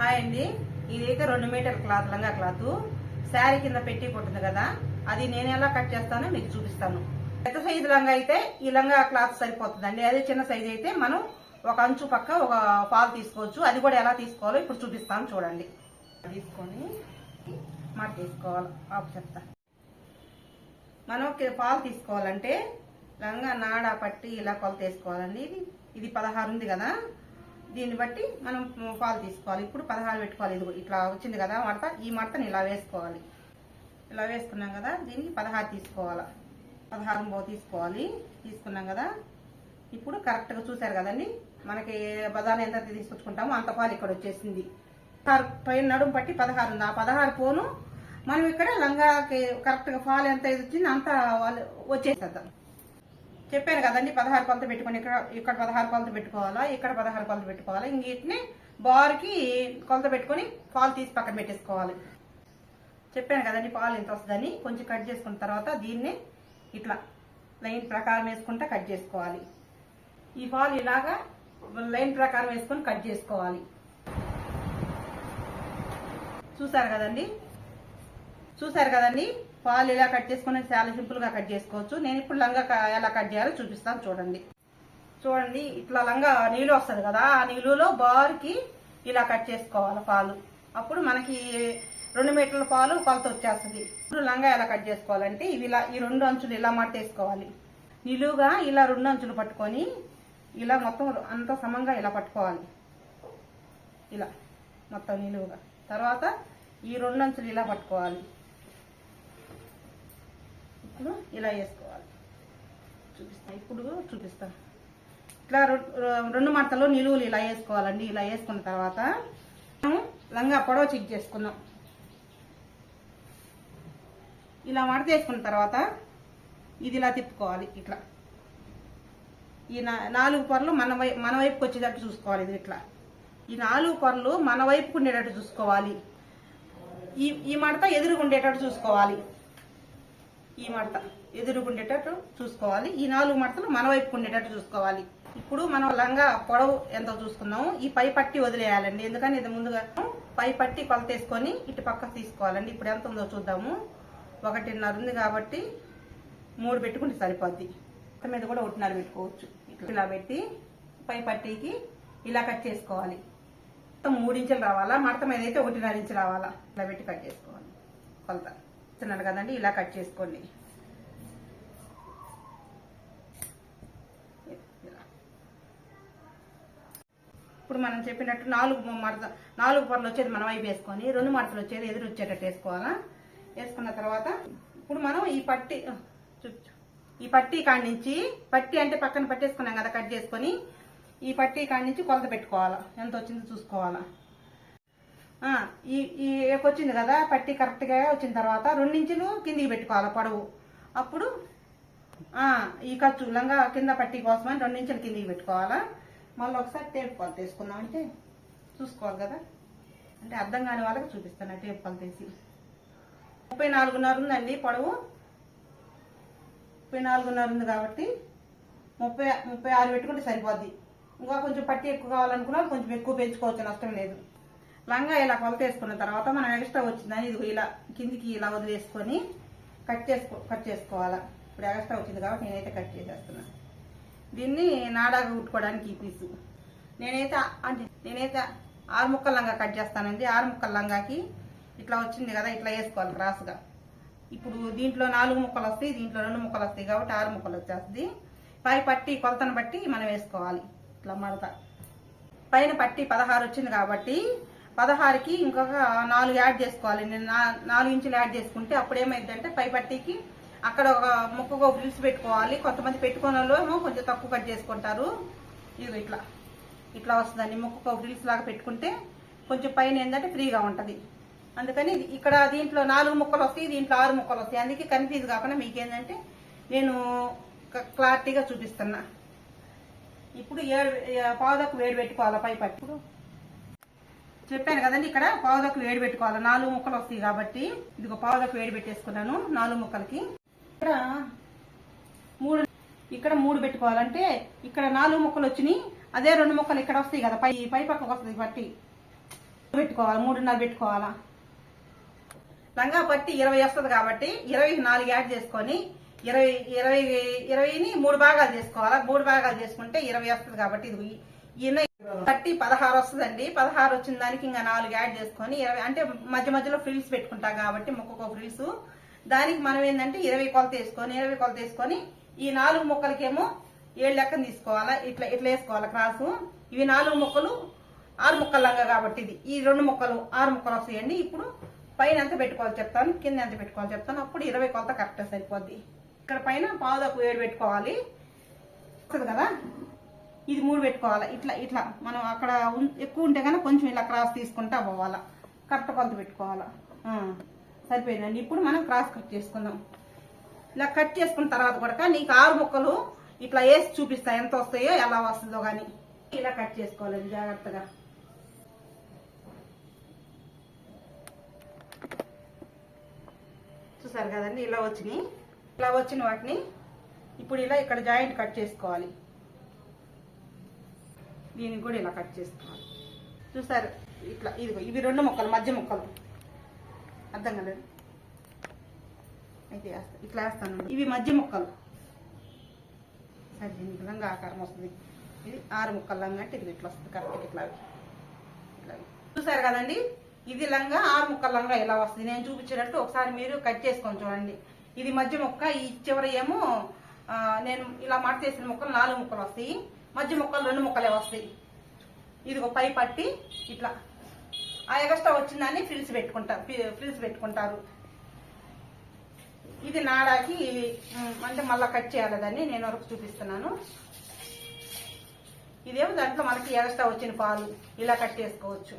Hi అండి. ఇదైతే రెండు మీటర్ క్లాత్ లంగా క్లాత్. శారీ కింద పెట్టి పుట్టింది కదా. అది నేను ఎలా కట్ చేస్తానో మీకు చూపిస్తాను. పెద్ద సైజు లంగా అయితే ఈ లంగా క్లాత్ సరిపోతుందండి. అదే చిన్న సైజు అయితే మనం ఒక అంచు పక్క ఒక పాలు తీసుకోవచ్చు. అది కూడా ఎలా తీసుకోవాలో ఇప్పుడు చూపిస్తాను చూడండి. తీసుకొని మాకు తీసుకోవాలి ఆపు చెప్తా. మనం పాలు తీసుకోవాలంటే లంగా నాడ పట్టి ఇలా కొలత వేసుకోవాలండి ఇది ఇది పదహారు ఉంది కదా. దీన్ని బట్టి మనం పాలు తీసుకోవాలి. ఇప్పుడు పదహారు పెట్టుకోవాలి. ఇది ఇట్లా వచ్చింది కదా మడత. ఈ మడతని ఇలా వేసుకోవాలి. ఇలా వేసుకున్నాం కదా దీనికి పదహారు తీసుకోవాలి. పదహారు బో తీసుకోవాలి. తీసుకున్నాం కదా. ఇప్పుడు కరెక్ట్గా చూసారు కదండి. మనకి బదాన్ని ఎంత తీసుకొచ్చుకుంటామో అంత పాలు ఇక్కడ వచ్చేసింది. పైన నడుము పట్టి పదహారు ఉంది. ఆ పదహారు పోను మనం ఇక్కడ లంగాకి కరెక్ట్గా పాలు ఎంత ఇది వచ్చింది అంత వాళ్ళు వచ్చేసేద్దాం. చెప్పాను కదండి పదహారు కొలత పెట్టుకొని ఇక్కడ ఇక్కడ పదహారు కొలత పెట్టుకోవాలా ఇక్కడ పదహారు కొలత పెట్టుకోవాలా ఇంక బార్కి కొలత పెట్టుకొని పాలు తీసి పక్కన పెట్టేసుకోవాలి. చెప్పాను కదండి పాలు ఎంత వస్తుందని కొంచెం కట్ చేసుకున్న తర్వాత దీన్ని ఇట్లా లైన్ ప్రకారం వేసుకుంటా కట్ చేసుకోవాలి. ఈ పాలు ఇలాగా లైన్ ప్రకారం వేసుకొని కట్ చేసుకోవాలి. చూసారు కదండి చూసారు కదండి? పాలు ఇలా కట్ చేసుకుని చాలా సింపుల్గా కట్ చేసుకోవచ్చు. నేను ఇప్పుడు లంగా ఎలా కట్ చేయాలో చూపిస్తాను చూడండి. చూడండి ఇట్లా లంగా నీళ్ళు వస్తుంది కదా ఆ నీళ్ళలో బార్కి ఇలా కట్ చేసుకోవాలి పాలు. అప్పుడు మనకి రెండు మీటర్ల పాలు కొలత వచ్చేస్తుంది. ఇప్పుడు లంగా ఎలా కట్ చేసుకోవాలంటే ఇవి ఇలా ఈ రెండు అంచులు ఇలా మట్టేసుకోవాలి. నిలువుగా ఇలా రెండు అంచులు పట్టుకొని ఇలా మొత్తం అంత సమంగా ఇలా పట్టుకోవాలి. ఇలా మొత్తం నిలువుగా. తర్వాత ఈ రెండు అంచులు ఇలా పట్టుకోవాలి. ఇప్పుడు ఇలా వేసుకోవాలి. చూపిస్తా. ఇప్పుడు చూపిస్తా. ఇట్లా రెండు మడతలు నిలువులు ఇలా వేసుకోవాలండి. ఇలా వేసుకున్న తర్వాత మనం లంగా పొడవ చెక్ చేసుకుందాం. ఇలా మడత వేసుకున్న తర్వాత ఇది ఇలా తిప్పుకోవాలి. ఇట్లా. ఈ నాలుగు పొరలు మన వై మన వైపుకి వచ్చేటట్టు చూసుకోవాలి ఇది ఇట్లా. ఈ నాలుగు పొరలు మన వైపుకు ఉండేటట్టు చూసుకోవాలి. ఈ ఈ మడత ఎదురుగుండేటట్టు చూసుకోవాలి. ఈ మడత. ఎదురుకుండేటట్టు చూసుకోవాలి. ఈ నాలుగు మడతలు మన వైపు ఉండేటట్టు చూసుకోవాలి. ఇప్పుడు మనం లంగా పొడవు ఎంతో చూసుకుందాము ఈ పై పట్టి వదిలేయాలండి. ఎందుకని ఇది ముందుగా పై పట్టి కొలత వేసుకొని ఇటు పక్క తీసుకోవాలండి. ఇప్పుడు ఎంత ఉందో చూద్దాము. ఒకటిన్నర ఉంది కాబట్టి మూడు పెట్టుకుంటే సరిపోద్ది. మొత్తం మీద కూడా ఒకటిన్నర పెట్టుకోవచ్చు. ఇలా పెట్టి పై పట్టీకి ఇలా కట్ చేసుకోవాలి. మొత్తం మూడు ఇంచులు రావాలా? మడత మీద అయితే ఒకటిన్నర ఇంచు రావాలా? ఇలా పెట్టి కట్ చేసుకోవాలి. కొలత. ఇస్తున్నాను కదండి ఇలా కట్ చేసుకోండి. ఇప్పుడు మనం చెప్పినట్టు నాలుగు మడత నాలుగు పొరలు వచ్చేది మనం వైపు వేసుకొని రెండు మడతలు వచ్చేది ఎదురు వచ్చేటట్టు వేసుకోవాలా? వేసుకున్న తర్వాత ఇప్పుడు మనం ఈ పట్టి ఈ పట్టి కాడి నుంచి పట్టి అంటే పక్కన పట్టేసుకున్నాం కదా కట్ చేసుకొని ఈ పట్టి కాడి నుంచి కొలత పెట్టుకోవాలా? ఎంత వచ్చిందో చూసుకోవాలా? ఈ ఈ వచ్చింది కదా పట్టి కరెక్ట్గా వచ్చిన తర్వాత రెండించులు కిందికి పెట్టుకోవాలి పొడవు. అప్పుడు ఈ ఖర్చు లంగా కింద పట్టి కోసమని రెండించులు కిందికి పెట్టుకోవాలా? మళ్ళీ ఒకసారి టేప్ కొలత తీసుకుందాం అంటే చూసుకోవాలి కదా. అంటే అర్థం కాని వాళ్ళకి చూపిస్తాను టేప్ కొలత వేసి ముప్పై నాలుగున్నర ఉందండి పొడవు. ముప్పై నాలుగున్నర ఉంది కాబట్టి ముప్పై ముప్పై ఆరు పెట్టుకుంటే సరిపోద్ది. ఇంకా కొంచెం పట్టి ఎక్కువ కావాలనుకున్నా కొంచెం ఎక్కువ పెంచుకోవచ్చు నష్టం లేదు. లంగా ఇలా కొలత వేసుకున్న తర్వాత మనం ఎక్స్ట్రా వచ్చిందని ఇది ఇలా కిందికి ఇలా వదిలేసుకొని కట్ చేసుకో కట్ చేసుకోవాలా. ఇప్పుడు ఎక్స్ట్రా వచ్చింది కాబట్టి నేనైతే కట్ చేసేస్తున్నా దీన్ని నాడాగా కుట్టుకోవడానికి ఈ పీసు. నేనైతే అంటే నేనైతే ఆరు ముక్కల లంగా కట్ చేస్తానండి. ఆరు ముక్కల లంగాకి ఇట్లా వచ్చింది కదా ఇట్లా వేసుకోవాలి క్రాస్గా. ఇప్పుడు దీంట్లో నాలుగు ముక్కలు వస్తాయి దీంట్లో రెండు ముక్కలు వస్తాయి కాబట్టి ఆరు ముక్కలు వచ్చేస్తుంది. పై పట్టి కొలతను బట్టి మనం వేసుకోవాలి. ఇట్లా మడత. పైన పట్టి పదహారు వచ్చింది కాబట్టి పదహారుకి ఇంకొక నాలుగు యాడ్ చేసుకోవాలి. నేను నాలుగు ఇంచులు యాడ్ చేసుకుంటే అప్పుడు ఏమైందంటే పైపట్టికి అక్కడ ఒక ముక్కగా ఒక ఫ్రిల్స్ పెట్టుకోవాలి. కొంతమంది పెట్టుకున్న ఏమో కొంచెం తక్కువ కట్ చేసుకుంటారు. ఇది ఇట్లా. ఇట్లా వస్తుందండి. ముక్కకు ఒక ఫ్రిల్స్ లాగా పెట్టుకుంటే కొంచెం పైన ఏంటంటే ఫ్రీగా ఉంటుంది. అందుకని ఇక్కడ దీంట్లో నాలుగు ముక్కలు వస్తాయి దీంట్లో ఆరు ముక్కలు వస్తాయి. అందుకే కన్ఫ్యూజ్ కాకుండా మీకేంటంటే నేను క్లారిటీగా చూపిస్తున్నా. ఇప్పుడు ఏడు ఏ- వేడి పెట్టుకోవాలి పైపట్టి? ఇప్పుడు చెప్పాను కదండి ఇక్కడ పావుదకు వేడి పెట్టుకోవాలి. నాలుగు ముక్కలు వస్తాయి కాబట్టి ఇదిగో పావుదకు వేడి పెట్టేసుకున్నాను నాలుగు ముక్కలకి. ఇక్కడ మూడు ఇక్కడ మూడు పెట్టుకోవాలంటే ఇక్కడ నాలుగు ముక్కలు వచ్చినాయి అదే రెండు ముక్కలు ఇక్కడ వస్తాయి కదా పై పై పక్కకు వస్తుంది పట్టి. పెట్టుకోవాలి మూడున్నర పెట్టుకోవాలా? లంగా పట్టి ఇరవై వస్తుంది కాబట్టి ఇరవైకి నాలుగు యాడ్ చేసుకొని ఇరవై ఇరవై ఇరవైని మూడు భాగాలు చేసుకోవాలా? మూడు భాగాలు చేసుకుంటే ఇరవై వస్తుంది కాబట్టి ఇది థర్టీ పదహారు వస్తుందండి. పదహారు వచ్చిన దానికి ఇంకా నాలుగు యాడ్ చేసుకొని ఇరవై అంటే మధ్య మధ్యలో ఫ్రిల్స్ పెట్టుకుంటాం కాబట్టి మొక్కొక్క ఫ్రిల్స్. దానికి మనం ఏంటంటే ఇరవై కొలత వేసుకొని ఇరవై కొలత వేసుకొని ఈ నాలుగు మొక్కలకేమో ఏడు లెక్కన తీసుకోవాలా? ఇట్లా ఇట్లా వేసుకోవాలా క్రాసు? ఇవి నాలుగు మొక్కలు ఆరు ముక్కలంగా కాబట్టి ఇది. ఈ రెండు ముక్కలు ఆరు ముక్కలు వస్తాయండి. ఇప్పుడు పైన ఎంత పెట్టుకోవాలి చెప్తాను కింద ఎంత పెట్టుకోవాలి చెప్తాను. అప్పుడు ఇరవై కొలత కరెక్ట్ సరిపోద్ది. ఇక్కడ పైన పావుదకు ఏడు పెట్టుకోవాలి. కదా? ఇది మూడు పెట్టుకోవాలి? ఇట్లా ఇట్లా. మనం అక్కడ ఎక్కువ ఉంటే కనుక కొంచెం ఇలా క్రాస్ తీసుకుంటా పోవాలా? కరెక్ట్ కొలత పెట్టుకోవాలా? సరిపోయిందండి. ఇప్పుడు మనం క్రాస్ కట్ చేసుకుందాం. ఇలా కట్ చేసుకున్న తర్వాత కూడా నీకు ఆరు ముక్కలు ఇట్లా వేసి చూపిస్తా. ఎంత వస్తాయో ఎలా వస్తుందో కానీ ఇలా కట్ చేసుకోవాలండి జాగ్రత్తగా. చూసారు కదండి? ఇలా వచ్చినాయి. ఇలా వచ్చిన వాటిని ఇప్పుడు ఇలా ఇక్కడ జాయింట్ కట్ చేసుకోవాలి. దీనికి కూడా ఇలా కట్ చేస్తున్నాను చూసారు? ఇట్లా ఇదిగో ఇవి రెండు ముక్కలు మధ్య మొక్కలు. అర్థం కలేదు? అయితే వేస్తా. ఇట్లా వేస్తాను. ఇవి మధ్య మొక్కలు. సరే దీనికి విధంగా ఆకారం వస్తుంది. ఇది ఆరు ముక్కలు లంగా అంటే ఇది ఇట్లా వస్తుంది. కరెక్ట్ ఇట్లా ఇట్లా చూసారు కదండి? ఇది లంగా ఆరు ముక్కల లంగా ఇలా వస్తుంది. నేను చూపించినట్టు ఒకసారి మీరు కట్ చేసుకొని చూడండి. ఇది మధ్య మొక్క ఈ చివర ఏమో నేను ఇలా మడతేసిన మొక్కలు ముక్కలు నాలుగు ముక్కలు వస్తాయి. మధ్య ముక్కలు రెండు ముక్కలే వస్తాయి. ఇది ఒక పై పట్టి ఇట్లా. ఆ ఎగస్ట్రా వచ్చిందాన్ని ఫ్రిల్స్ పెట్టుకుంటారు ఫ్రిల్స్ పెట్టుకుంటారు. ఇది నాడాకి అంటే మళ్ళీ కట్ చేయాలి దాన్ని నేను వరకు చూపిస్తున్నాను. ఇదేమో దాంట్లో మనకి ఎగస్ట్రా వచ్చిన పాలు ఇలా కట్ చేసుకోవచ్చు.